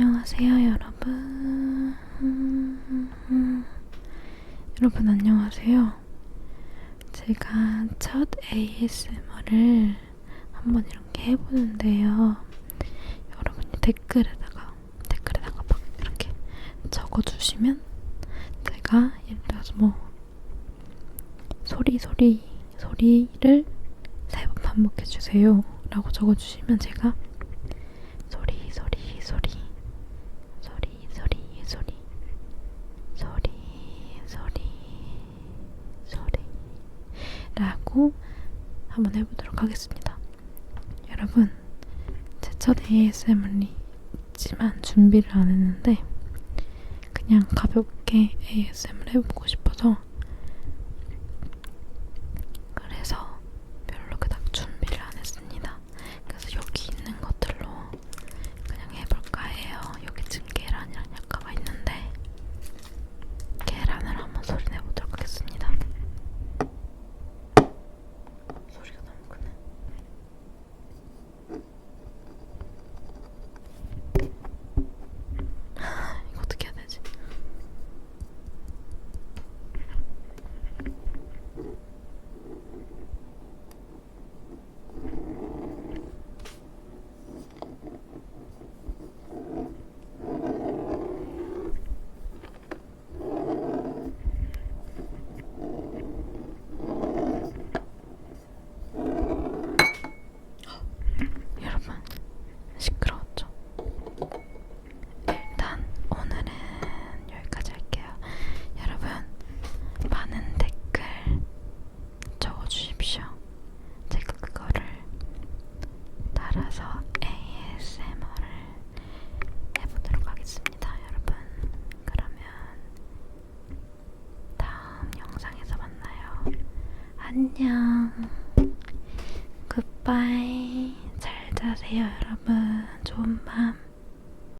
안녕하세요, 여러분. 여러분, 안녕하세요. 제가 첫 ASMR을 한번 이렇게 해보는데요. 여러분이 댓글에다가, 댓글에다가 막 이렇게 적어주시면 제가 예를 들어서 뭐, 소리, 소리, 소리를 세 번 반복해주세요. 라고 적어주시면 제가 라고 한번 해보도록 하겠습니다. 여러분 제 첫 ASMR이지만 준비를 안 했는데 그냥 가볍게 ASMR 해보고 싶어서 그래서 별로 그닥 준비를 안 했습니다. 그래서 여기 있는 것들로 그냥 해볼까 해요. 여기 지금 계란이랑 약과가 있는데 계란을 한번 소리 내보도록 하겠습니다. 소리가 너무 크네. 이거 어떻게 해야 되지? 여러분 시끄러웠죠? 일단 오늘은 여기까지 할게요. 여러분 많은 댓글 적어주십시오. 제가 그거를 따라서 ASMR을 해보도록 하겠습니다, 여러분. 그러면 다음 영상에서 만나요. 안녕. 굿바이. 잘 자세요, 여러분. 좋은 밤.